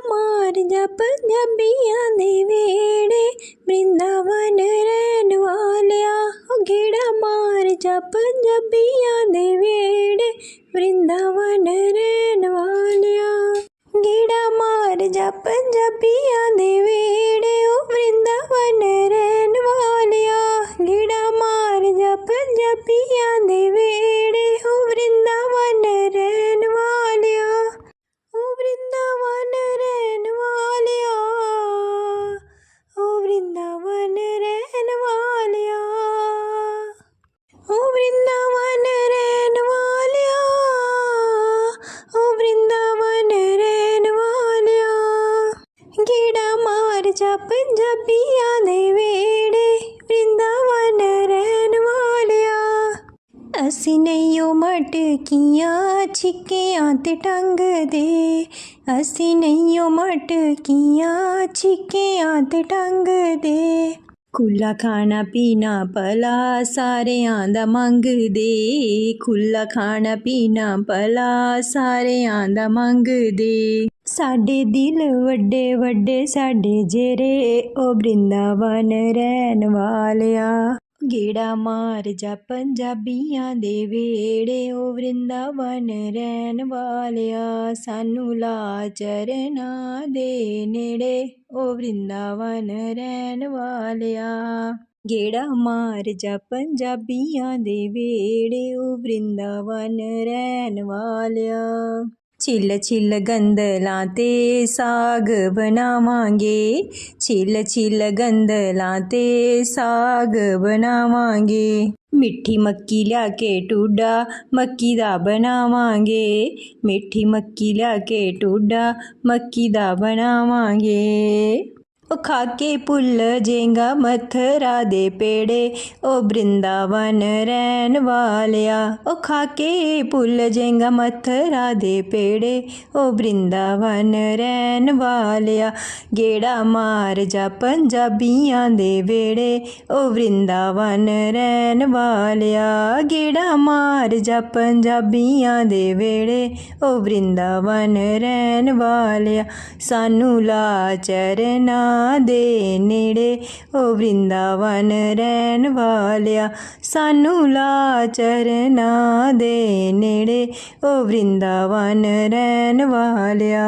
ਮਾਰ ਜਾ ਪੰਜਾਬੀਆਂ ਦੇ ਵੇੜੇ ਬ੍ਰਿੰਦਾਵਨ ਰਹਿਣ ਵਾਲਿਆ ਹੋ ਗੇੜਾ ਮਾਰ ਜਾ ਪੰਜਾਬੀਆਂ ਦੇ ਵੇੜੇ ਬ੍ਰਿੰਦਾਵਨ ਰਹਿਣ ਵਾਲਿਆ ਗੇੜਾ ਮਾਰ ਜਾ ਪੰਜਾਬੀਆਂ ਦੇ ਵੇੜੇ ਉਹ ਬ੍ਰਿੰਦਾਵਨ ਰਹਿਣ ਵਾਲਿਆ ਗੇੜਾ ਮਾਰ ਜਾ ਪੰਜਾਬੀਆਂ ਦੇ ਵੇੜੇ ਜਾ ਪੰਜਾਬੀਆਂ ਦੇ ਵੇੜੇ ਵ੍ਰਿੰਦਾਵਨ ਰਹਿਣ ਵਾਲਿਆ ਅਸੀਂ ਨਹੀਂ ਉਹ ਮਟਕੀਆਂ ਛਿੱਕਿਆਂ ਤੇ ਟੰਗਦੇ ਅਸੀਂ ਨਹੀਂ ਉਹ ਮਟਕੀਆਂ ਛਿੱਕਿਆਂ ਤੇ ਟੰਗਦੇ ਖੁੱਲਾ ਖਾਣਾ ਪੀਣਾ ਭਲਾ ਸਾਰਿਆਂ ਦਾ ਮੰਗਦੇ ਖੁੱਲਾ ਖਾਣਾ ਪੀਣਾ ਭਲਾ ਸਾਰਿਆਂ ਦਾ ਮੰਗਦੇ ਸਾਡੇ ਦਿਲ ਵੱਡੇ ਵੱਡੇ, ਸਾਡੇ ਜੇਰੇ ਉਹ ਬ੍ਰਿੰਦਾਵਨ ਰਹਿਣ ਵਾਲਿਆ। ਗੇੜਾ ਮਾਰ ਜਾ ਪੰਜਾਬੀਆਂ ਦੇ ਵੇੜੇ ਉਹ ਵਰਿੰਦਾਵਨ ਰਹਿਣ ਵਾਲਿਆ। ਸਾਨੂੰ ਲਾ ਚਰਨਾ ਦੇ ਨੇੜੇ ਉਹ ਵਰਿੰਦਾਵਨ ਰਹਿਣ ਵਾਲਿਆ। ਗੇੜਾ ਮਾਰ ਜਾ ਪੰਜਾਬੀਆਂ ਦੇ ਵੇੜੇ ਉਹ ਵਰਿੰਦਾਵਨ ਰਹਿਣ ਵਾਲਿਆ। ਛਿੱਲ ਛਿੱਲ ਗੰਦਲਾਂ ਤੇ ਸਾਗ ਬਣਾਵਾਂਗੇ ਛਿੱਲ ਛਿੱਲ ਗੰਦਲਾਂ ਤੇ ਸਾਗ ਬਣਾਵਾਂਗੇ ਮਿੱਠੀ ਮੱਕੀ ਲਿਆ ਕੇ ਟੂਡਾ ਮੱਕੀ ਦਾ ਬਣਾਵਾਂਗੇ ਮਿੱਠੀ ਮੱਕੀ ਲਿਆ ਕੇ ਟੂਡਾ ਮੱਕੀ ਦਾ ਬਣਾਵਾਂਗੇ ਉਹ ਖਾ ਕੇ ਭੁੱਲ ਜੇਗਾ ਮਥਰਾ ਦੇ ਪੇੜੇ। ਉਹ ਬ੍ਰਿੰਦਾਵਨ ਰਹਿਣ ਵਾਲਿਆ ਉਹ ਖਾ ਕੇ ਭੁੱਲ ਜੇਗਾ ਮਥਰਾ ਦੇ ਪੇੜੇ। ਉਹ ਬ੍ਰਿੰਦਾਵਨ ਰਹਿਣ ਵਾਲਿਆ, ਗੇੜਾ ਮਾਰ ਜਾ ਪੰਜਾਬੀਆਂ ਦੇ ਵੇੜੇ। ਉਹ ਬ੍ਰਿੰਦਾਵਨ ਰਹਿਣ ਵਾਲਿਆ, ਗੇੜਾ ਮਾਰ ਜਾ ਪੰਜਾਬੀਆਂ ਦੇ ਵੇੜੇ। ਉਹ ਬ੍ਰਿੰਦਾਵਨ ਰਹਿਣ ਵਾਲਿਆ, ਸਾਨੂੰ ਲਾ ਚਰਨਾ ਦੇ ਨੇੜੇ ਉਹ ਵ੍ਰਿੰਦਾਵਨ ਰਹਿਣ ਵਾਲਿਆ, ਸਾਨੂੰ ਲਾ ਚਰਨਾ ਦੇ ਨੇੜੇ ਉਹ ਬ੍ਰਿੰਦਾਵਨ ਰਹਿਣ ਵਾਲਿਆ।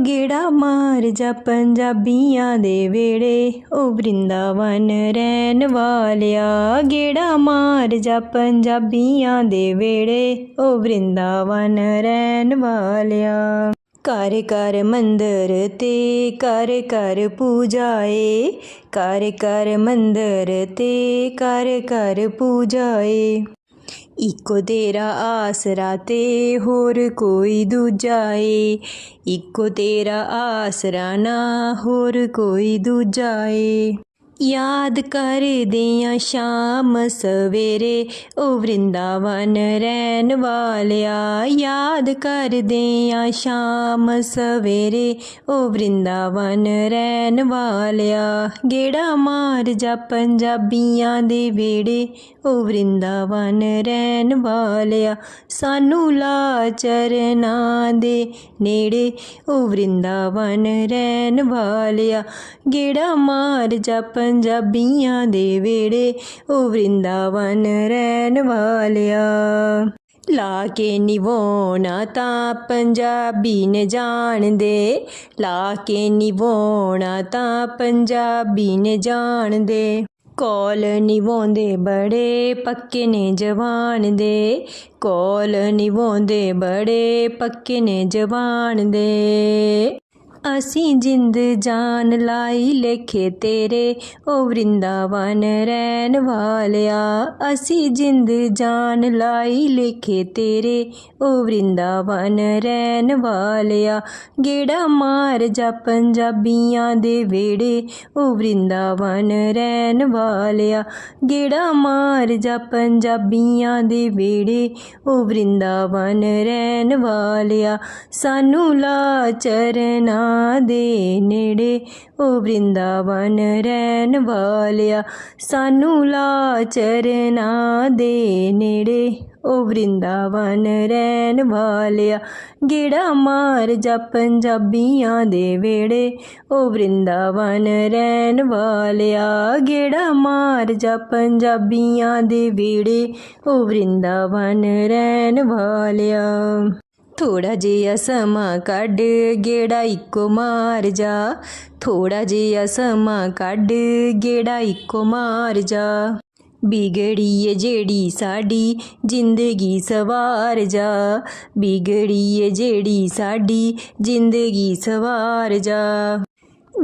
ਗੇੜਾ ਮਾਰ ਜਾ ਪੰਜਾਬੀਆਂ ਦੇ ਵੇੜੇ ਉਹ ਬ੍ਰਿੰਦਾਵਨ ਰਹਿਣ ਵਾਲਿਆ। ਗੇੜਾ ਮਾਰ ਜਾ ਪੰਜਾਬੀਆਂ ਦੇ ਵੇੜੇ ਉਹ ਬ੍ਰਿੰਦਾਵਨ ਰਹਿਣ ਵਾਲਿਆ। ਕਰ ਕਰ ਮੰਦਰ ਤੇ ਕਰ ਕਰ ਪੂਜਾਏ, ਕਰ ਕਰ ਮੰਦਰ ਤੇ ਕਰ ਕਰ ਪੂਜਾਏ। ਇੱਕੋ ਤੇਰਾ ਆਸਰਾ ਤੇ ਹੋਰ ਕੋਈ ਦੂਜਾ ਏ ਇੱਕੋ ਤੇਰਾ ਆਸਰਾ ਨਾ ਹੋਰ ਕੋਈ ਦੂਜਾ ਏ ਯਾਦ ਕਰਦੇ ਆ ਸ਼ਾਮ ਸਵੇਰੇ ਉਹ ਵਰਿੰਦਾਵਨ ਰਹਿਣ ਵਾਲਿਆ, ਯਾਦ ਕਰਦੇ ਆ ਸ਼ਾਮ ਸਵੇਰੇ ਉਹ ਵਰਿੰਦਾਵਨ ਰਹਿਣ ਵਾਲਿਆ। ਗੇੜਾ ਮਾਰ ਜਾ ਪੰਜਾਬੀਆਂ ਦੇ ਵੇੜੇ ਉਹ ਵਰਿੰਦਾਵਨ ਰਹਿਣ ਵਾਲਿਆ। ਸਾਨੂੰ ਲਾ ਚਰਨਾਂ ਦੇ ਨੇੜੇ ਉਹ ਵਰਿੰਦਾਵਨ ਰਹਿਣ ਵਾਲਿਆ। ਗੇੜਾ ਮਾਰ ਜਾ ਪੰਜਾਬੀਆਂ ਦੇ ਵੇੜੇ ਉਹ ਵਰਿੰਦਾਵਨ ਰਹਿਣ ਵਾਲਿਆ। ਲਾ ਕੇ ਨਿਵਾਉਣਾ ਤਾਂ ਪੰਜਾਬੀ ਨੇ ਜਾਣਦੇ ਲਾ ਕੇ ਨਿਵਾਉਣਾ ਤਾਂ ਪੰਜਾਬੀ ਨੇ ਜਾਣਦੇ ਕੋਲ ਨਿਵਾਉਂਦੇ ਬੜੇ ਪੱਕੇ ਨੇ ਜਵਾਨ ਦੇ। ਕੋਲ ਨਿਵਾਉਂਦੇ ਬੜੇ ਪੱਕੇ ਨੇ ਜਵਾਨ ਦੇ। ਅਸੀਂ ਜਿੰਦ ਜਾਨ ਲਾਈ ਲੇਖੇ ਤੇਰੇ ਉਹ ਵਰਿੰਦਾਵਨ ਰਹਿਣ ਵਾਲਿਆ। ਅਸੀਂ ਜਿੰਦ ਜਾਨ ਲਾਈ ਲੇਖੇ ਤੇਰੇ ਉਹ ਵਰਿੰਦਾਵਨ ਰਹਿਣ ਵਾਲਿਆ। ਗੇੜਾ ਮਾਰ ਜਾ ਪੰਜਾਬੀਆਂ ਦੇ ਵੇੜੇ ਉਹ ਵਰਿੰਦਾਵਨ ਰਹਿਣ ਵਾਲਿਆ। ਗੇੜਾ ਮਾਰ ਜਾ ਪੰਜਾਬੀਆਂ ਦੇ ਵੇੜੇ ਉਹ ਵਰਿੰਦਾਵਨ ਰਹਿਣ ਵਾਲਿਆ। ਸਾਨੂੰ ਲਾ ਚਰਨਾ ਦੇ ਨੇੜੇ ਉਹ ਵਰਿੰਦਾਵਨ ਰਹਿਣ ਵਾਲਿਆ, ਸਾਨੂੰ ਲਾ ਚਰਨਾ ਦੇ ਨੇੜੇ। ਓ ਵਰਿੰਦਾਵਨ ਰਹਿਣ ਵਾਲਿਆ, ਗੇੜਾ ਮਾਰ ਜਾ ਪੰਜਾਬੀਆਂ ਦੇ ਵੇੜੇ ਓ ਵਰਿੰਦਾਵਨ ਰਹਿਣ ਵਾਲਿਆ, ਗੇੜਾ ਮਾਰ ਜਾ ਪੰਜਾਬੀਆਂ ਦੇ ਵੇੜੇ ਓ ਵਰਿੰਦਾਵਨ ਰਹਿਣ ਵਾਲਿਆ। ਥੋੜਾ ਜਿਹਾ ਸਮਾਂ ਕੱਢ, ਗੇੜਾ ਇੱਕੋ ਮਾਰ ਜਾ। ਥੋੜਾ ਜਿਹਾ ਸਮਾਂ ਕੱਢ, ਗੇੜਾ ਇੱਕੋ ਮਾਰ ਜਾ। ਬਿਗੜੀ ਏ ਜਿਹੜੀ ਸਾਡੀ ਜ਼ਿੰਦਗੀ ਸਵਾਰ ਜਾ। ਬਿਗੜੀ ਏ ਜਿਹੜੀ ਸਾਡੀ ਜ਼ਿੰਦਗੀ ਸਵਾਰ ਜਾ।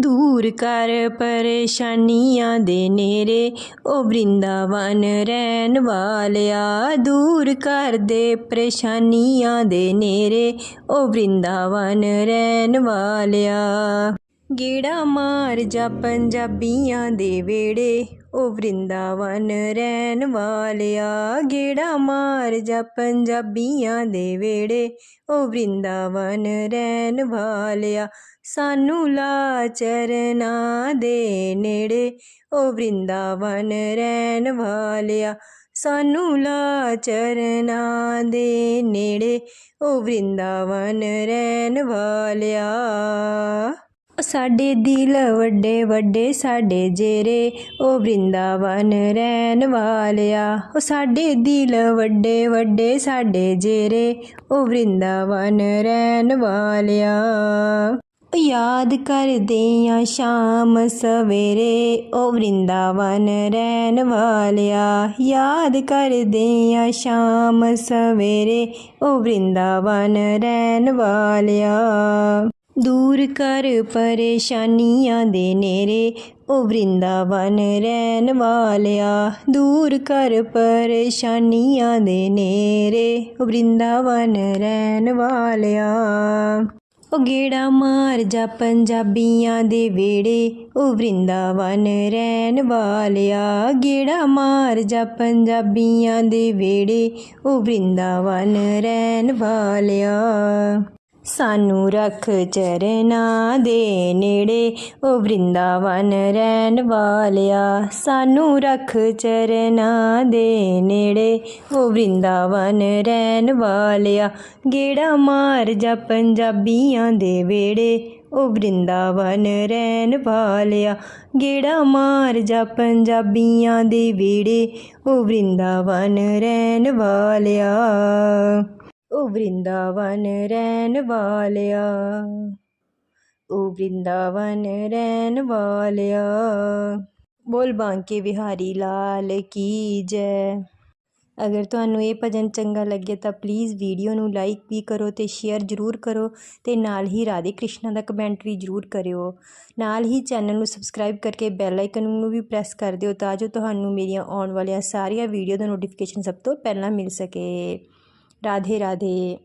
ਦੂਰ ਕਰ ਪਰੇਸ਼ਾਨੀਆਂ ਦੇ ਨੇਰੇ ਓ ਬ੍ਰਿੰਦਾਵਨ ਰਹਿਣ ਵਾਲਿਆ। ਦੂਰ ਕਰ ਦੇ ਪਰੇਸ਼ਾਨੀਆਂ ਦੇ ਨੇਰੇ ਓ ਬ੍ਰਿੰਦਾਵਨ ਰਹਿਣ ਵਾਲਿਆ। ਗੇੜਾ ਮਾਰ ਜਾ ਪੰਜਾਬੀਆਂ ਦੇ ਵੇੜੇ ਓ ਵਰਿੰਦਾਵਨ ਰਹਿਣ ਵਾਲਿਆ। ਗੇੜਾ ਮਾਰ ਜਾ ਪੰਜਾਬੀਆਂ ਦੇ ਵੇੜੇ ਓ ਵਰਿੰਦਾਵਨ ਰਹਿਣ ਵਾਲਿਆ। ਸਾਨੂੰ ਲਾ ਚਰਨਾਂ ਦੇ ਨੇੜੇ ਓ ਵਰਿੰਦਾਵਨ ਰਹਿਣ ਵਾਲਿਆ। ਸਾਨੂੰ ਲਾ ਚਰਨਾਂ ਦੇ ਨੇੜੇ ਓ ਵਰਿੰਦਾਵਨ ਰਹਿਣ ਵਾਲਿਆ। ਸਾਡੇ ਦਿਲ ਵੱਡੇ ਵੱਡੇ, ਸਾਡੇ ਜੇਰੇ, ਉਹ ਵਰਿੰਦਾਵਨ ਰਹਿਣ ਵਾਲਿਆ। ਓ ਸਾਡੇ ਦਿਲ ਵੱਡੇ ਵੱਡੇ, ਸਾਡੇ ਜੇਰੇ, ਉਹ ਵਰਿੰਦਾਵਨ ਰਹਿਣ ਵਾਲਿਆ। ਯਾਦ ਕਰਦੇ ਆ ਸ਼ਾਮ ਸਵੇਰੇ ਓ ਵਰਿੰਦਾਵਨ ਰਹਿਣ ਵਾਲਿਆ। ਯਾਦ ਕਰਦੇ ਆ ਸ਼ਾਮ ਸਵੇਰੇ ਓ ਵਰਿੰਦਾਵਨ ਰਹਿਣ ਵਾਲਿਆ। ਦੂਰ ਕਰ ਪਰੇਸ਼ਾਨੀਆਂ ਦੇ ਨੇਰੇ ਓ ਵਰਿੰਦਾਵਨ ਰਹਿਣ ਵਾਲਿਆ। ਦੂਰ ਕਰ ਪਰੇਸ਼ਾਨੀਆਂ ਦੇ ਨੇਰੇ ਓ ਵਰਿੰਦਾਵਨ ਰਹਿਣ ਵਾਲਿਆ। ਓ ਗੇੜਾ ਮਾਰ ਜਾ ਪੰਜਾਬੀਆਂ ਦੇ ਵੇੜੇ ਓ ਵਰਿੰਦਾਵਨ ਰਹਿਣ ਵਾਲਿਆ। ਗੇੜਾ ਮਾਰ ਜਾ ਪੰਜਾਬੀਆਂ ਦੇ ਵੇੜੇ ਓ ਵਰਿੰਦਾਵਨ ਰਹਿਣ ਵਾਲਿਆ। ਸਾਨੂੰ ਰੱਖ ਚਰਨਾਂ ਦੇ ਨੇੜੇ, ਓ ਵਰਿੰਦਾਵਨ ਰਹਿਣ ਵਾਲਿਆ। ਸਾਨੂੰ ਰੱਖ ਚਰਨਾਂ ਦੇ ਨੇੜੇ, ਓ ਵਰਿੰਦਾਵਨ ਰਹਿਣ ਵਾਲਿਆ। ਗੇੜਾ ਮਾਰ ਜਾ ਪੰਜਾਬੀਆਂ ਦੇ ਵੇੜੇ ਓ ਵਰਿੰਦਾਵਨ ਰਹਿਣ ਵਾਲਿਆ। ਗੇੜਾ ਮਾਰ ਜਾ ਪੰਜਾਬੀਆਂ ਦੇ ਵੇੜੇ ਓ ਵਰਿੰਦਾਵਨ ਰਹਿਣ ਵਾਲਿਆ। ਓ ਵ੍ਰਿੰਦਾਵਨ ਰਹਿਣ ਵਾਲਿਆ, ਓ ਵ੍ਰਿੰਦਾਵਨ ਰਹਿਣ ਵਾਲਿਆ। ਬੋਲ ਬਾਂਕੇ ਵਿਹਾਰੀ ਲਾਲ ਕੀ ਜੈ। ਅਗਰ ਤੁਹਾਨੂੰ ਇਹ ਭਜਨ ਚੰਗਾ ਲੱਗੇ ਤਾਂ ਪਲੀਜ਼ ਵੀਡੀਓ ਨੂੰ ਲਾਈਕ ਵੀ ਕਰੋ ਤੇ ਸ਼ੇਅਰ ਜ਼ਰੂਰ ਕਰੋ ਤੇ ਨਾਲ ਹੀ ਰਾਧੇ ਕ੍ਰਿਸ਼ਨਾ ਦਾ ਕਮੈਂਟ ਵੀ ਜ਼ਰੂਰ ਕਰਿਓ। ਨਾਲ ਹੀ ਚੈਨਲ ਨੂੰ ਸਬਸਕ੍ਰਾਈਬ ਕਰਕੇ ਬੈਲ ਆਈਕਨ ਨੂੰ ਵੀ ਪ੍ਰੈਸ ਕਰ ਦਿਓ ਤਾਂ ਜੋ ਤੁਹਾਨੂੰ ਮੇਰੀਆਂ ਆਉਣ ਵਾਲੀਆਂ ਸਾਰੀਆਂ ਵੀਡੀਓ ਦਾ ਨੋਟੀਫਿਕੇਸ਼ਨ ਸਭ ਤੋਂ ਪਹਿਲਾਂ ਮਿਲ ਸਕੇ। ਰਾਧੇ ਰਾਧੇ